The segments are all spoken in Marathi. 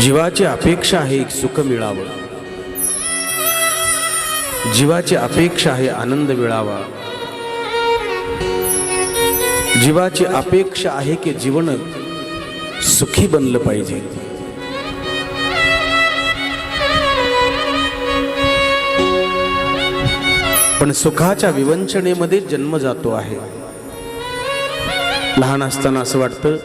जीवाची अपेक्षा आहे एक सुख मिळावं. जीवाची अपेक्षा आहे आनंद मिळावा. जीवाची अपेक्षा आहे की जीवन सुखी बनलं पाहिजे. पण सुखाच्या विवंचनेमध्ये जन्म जातो आहे. लहान असताना असं वाटतं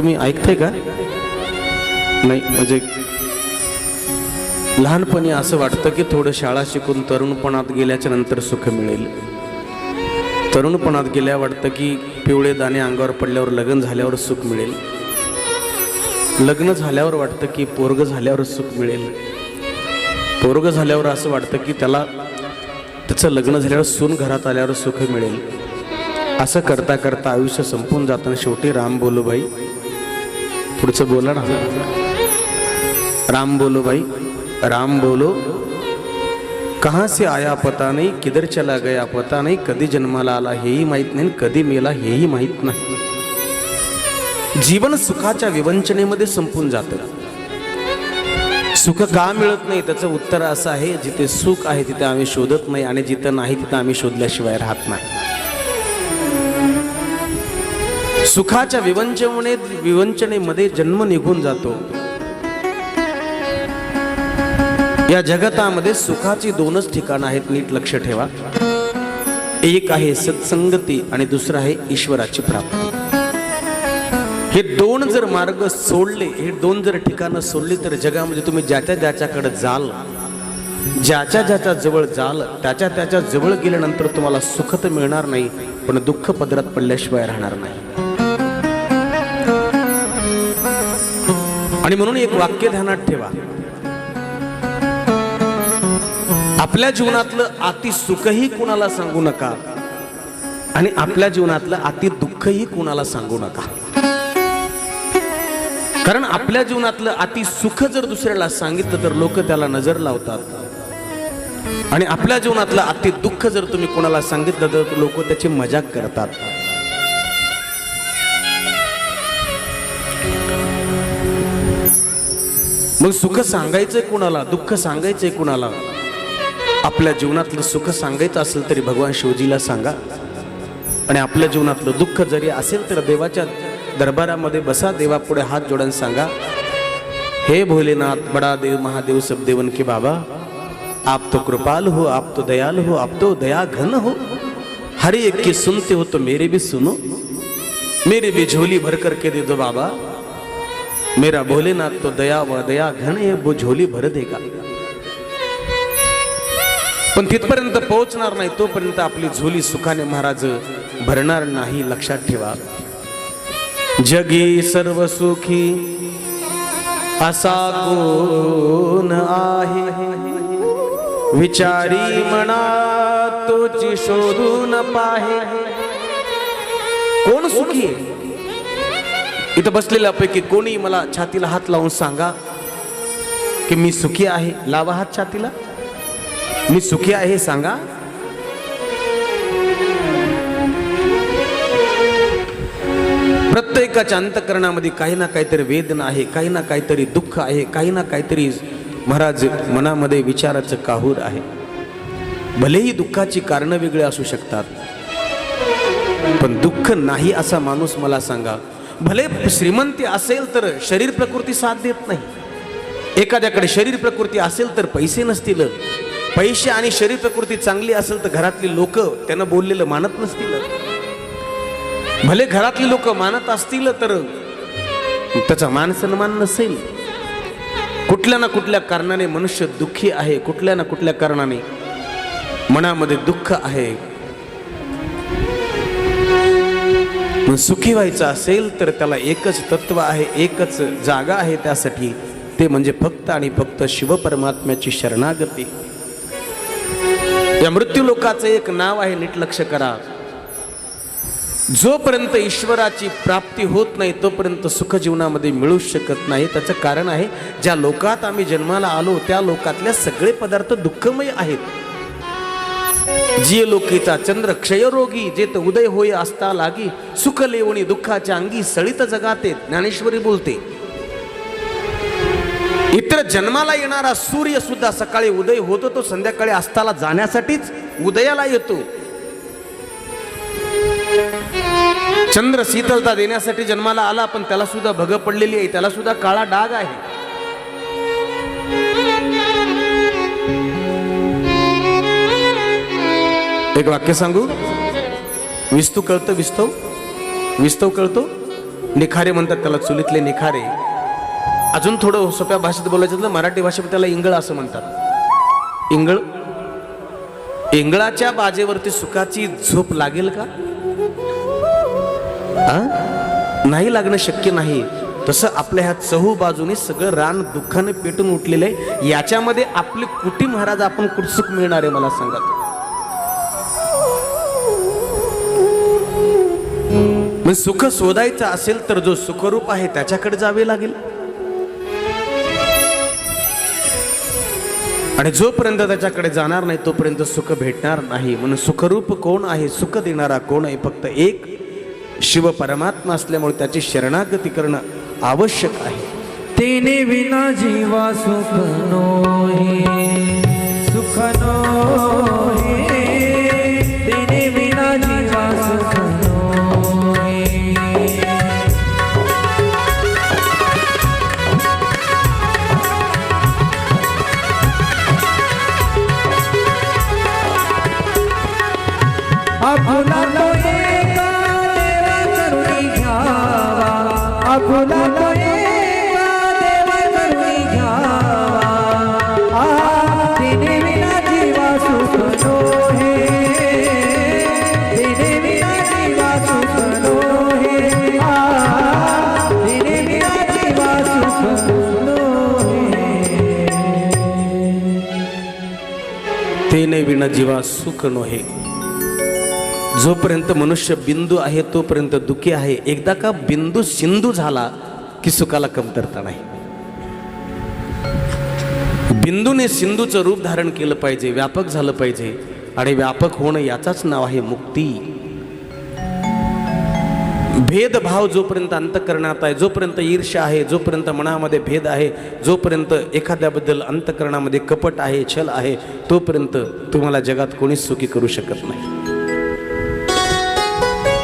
तुम्ही ऐकताय का? नाही म्हणजे लहानपणी असं वाटतं की थोडं शाळा शिकून तरुणपणात गेल्याच्यानंतर सुख मिळेल. तरुणपणात गेल्या वाटतं की पिवळे दाणे अंगावर पडल्यावर लग्न झाल्यावर सुख मिळेल. लग्न झाल्यावर वाटतं की पोरग झाल्यावर सुख मिळेल. पोरग झाल्यावर असं वाटतं की त्याला त्याचं लग्न झाल्यावर सून घरात आल्यावर सुख मिळेल. असं करता करता आयुष्य संपून जाताना शेवटी राम बोलोभाई पुढचं बोला ना. राम बोलो भाई. राम बोलो. कहाँ से आया पता नाही किधर चला गया पता नाही कधी जन्माला आला हेही माहीत नाही कधी मेला हेही माहीत नाही. जीवन सुखाच्या विवंचनेमध्ये संपून जातं. सुख का मिळत नाही त्याचं उत्तर असं आहे जिथे सुख आहे तिथे आम्ही शोधत नाही आणि जिथं नाही तिथं आम्ही शोधल्याशिवाय राहत नाही. सुखाच्या विवंचने विवंचनेमध्ये जन्म निघून जातो. या जगतामध्ये सुखाची दोनच ठिकाणं आहेत नीट लक्ष ठेवा. एक आहे सत्संगती आणि दुसरं आहे ईश्वराची प्राप्ती. हे दोन जर मार्ग सोडले हे दोन जर ठिकाणं सोडली तर जगामध्ये तुम्ही ज्याच्या ज्याच्याकडे जाल ज्याच्या ज्याच्या जवळ जाल त्याच्या त्याच्याजवळ गेल्यानंतर तुम्हाला सुख तर मिळणार नाही पण दुःख पदरात पडल्याशिवाय राहणार नाही. आणि म्हणून एक वाक्य ध्यानात ठेवा. आपल्या जीवनातलं अति सुखही कुणाला सांगू नका आणि आपल्या जीवनातलं अति दुःखही कुणाला सांगू नका. कारण आपल्या जीवनातलं अति सुख जर दुसऱ्याला सांगितलं तर लोक त्याला नजर लावतात. आणि आपल्या जीवनातलं अति दुःख जर तुम्ही कोणाला सांगितलं तर लोक त्याची मजाक करतात. मग सुख सांगायचंय कुणाला? दुःख सांगायचंय कुणाला? आपल्या जीवनातलं सुख सांगायचं असेल तरी भगवान शिवजीला सांगा. आणि आपल्या जीवनातलं दुःख जरी असेल तर देवाच्या दरबारामध्ये बसा देवापुढे हात जोडून सांगा. हे भोलेनाथ बडा देव महादेव सब देवन के बाबा आप तो कृपाल हो आप तो दयाल हो आप तो दया घन हो. हर एक की सुनते हो तो मेरे भी सुनो. मेरे भी झोली भर करके दे दो बाबा. मेरा भोलेनाथ तो दया व दया घन वो झोली भर देगा। पण तिथपर्यंत पोहोचणार नाही तोपर्यंत आपली झोली सुखाने महाराज भरणार नाही लक्षात ठेवा. जगी सर्व सुखी असा कोण आहे. विचारी म्हणा तोची शोधून पाहे. कोण सुखी आहे? इथं बसलेल्यापैकी कोणी मला छातीला हात लावून सांगा की मी सुखी आहे. लावा हात छातीला. मी सुखी आहे सांगा. प्रत्येकाच्या अंतकरणामध्ये काही ना काहीतरी वेदना आहे काही ना काहीतरी दुःख आहे काही ना काहीतरी महाराज मनामध्ये विचाराचं काहूर आहे. भलेही दुःखाची कारणं वेगळी असू शकतात पण दुःख नाही असा माणूस मला सांगा. भले श्रीमंती असेल तर शरीर प्रकृती साथ देत नाही. एखाद्याकडे शरीर प्रकृती असेल तर पैसे नसतील. पैसे आणि शरीर प्रकृती चांगली असेल तर घरातली लोक त्यानं बोललेलं मानत नसतील. भले घरातली लोक मानत असतील तर त्याचा मान सन्मान नसेल. कुठल्या ना कुठल्या कारणाने मनुष्य दुःखी आहे कुठल्या ना कुठल्या कारणाने मनामध्ये दुःख आहे. मग सुखी व्हायचं असेल तर त्याला एकच तत्व आहे एकच जागा आहे त्यासाठी. ते म्हणजे फक्त आणि फक्त शिवपरमात्म्याची शरणागती. या मृत्यू लोकाचं एक नाव आहे नीट लक्ष करा. जोपर्यंत ईश्वराची प्राप्ती होत नाही तोपर्यंत सुख जीवनामध्ये मिळू शकत नाही. त्याचं कारण आहे ज्या लोकात आम्ही जन्माला आलो त्या लोकातल्या सगळे पदार्थ दुःखमय आहेत. जिय लोकीचा चंद्र क्षयरोगी जेत उदय होय असता लागी सुख लेवणी दुःखाच्या अंगी सळित जगाते ज्ञानेश्वरी बोलते. इतर जन्माला येणारा सूर्य सुद्धा सकाळी उदय होतो तो संध्याकाळी अस्ताला जाण्यासाठीच उदयाला येतो. चंद्र शीतलता देण्यासाठी जन्माला आला पण त्याला सुद्धा भग पडलेली आहे त्याला सुद्धा काळा डाग आहे. एक वाक्य सांगू? विस्तू कळतं विस्तव? विस्तव कळतो? निखारे म्हणतात त्याला चुलीतले निखारे. अजून थोडं सोप्या भाषेत बोलायचं तर मराठी भाषेत त्याला इंगळ असं म्हणतात. इंगळ? इंगळाच्या बाजेवरती सुखाची झोप लागेल का? नाही लागणं शक्य नाही. तसं आपल्या ह्या चहू बाजूने सगळं रान दुःखाने पेटून उठलेलं आहे. याच्यामध्ये आपले कुटी महाराज आपण कुटसुख मिळणार आहे मला सांगा. मग सुख शोधायचं असेल तर जो सुखरूप आहे त्याच्याकडे जावे लागेल. आणि जोपर्यंत त्याच्याकडे जाणार नाही तोपर्यंत सुख भेटणार नाही. म्हणून सुखरूप कोण आहे? सुख देणारा कोण आहे? फक्त एक शिव परमात्मा असल्यामुळे त्याची शरणागती करणं आवश्यक आहे. तेने विना जीवा सुख नोहे सुख नोहे. आपुला तो एका देवा करुणी घ्यावा आ, तिने जोपर्यंत मनुष्य बिंदू आहे तोपर्यंत दुखी आहे. एकदा का बिंदू सिंधू झाला की सुखाला कमतरता नाही. बिंदूने सिंधूचं रूप धारण केलं पाहिजे व्यापक झालं पाहिजे. आणि व्यापक होणं याचाच नाव आहे मुक्ती. भेदभाव जोपर्यंत अंतकरणात आहे जोपर्यंत ईर्ष्या आहे जोपर्यंत मनामध्ये भेद आहे जोपर्यंत एखाद्याबद्दल अंतकरणामध्ये कपट आहे छल आहे तोपर्यंत तुम्हाला जगात कोणीच सुखी करू शकत नाही.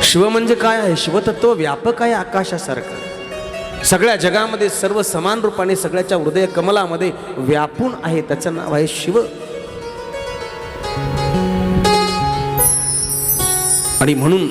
शिव म्हणजे काय आहे? शिवतत्व व्यापक आहे आकाशासारखं. सगळ्या जगामध्ये सर्व समान रूपाने सगळ्याच्या हृदय कमलामध्ये व्यापून आहे त्याचं नाव आहे शिव. आणि म्हणून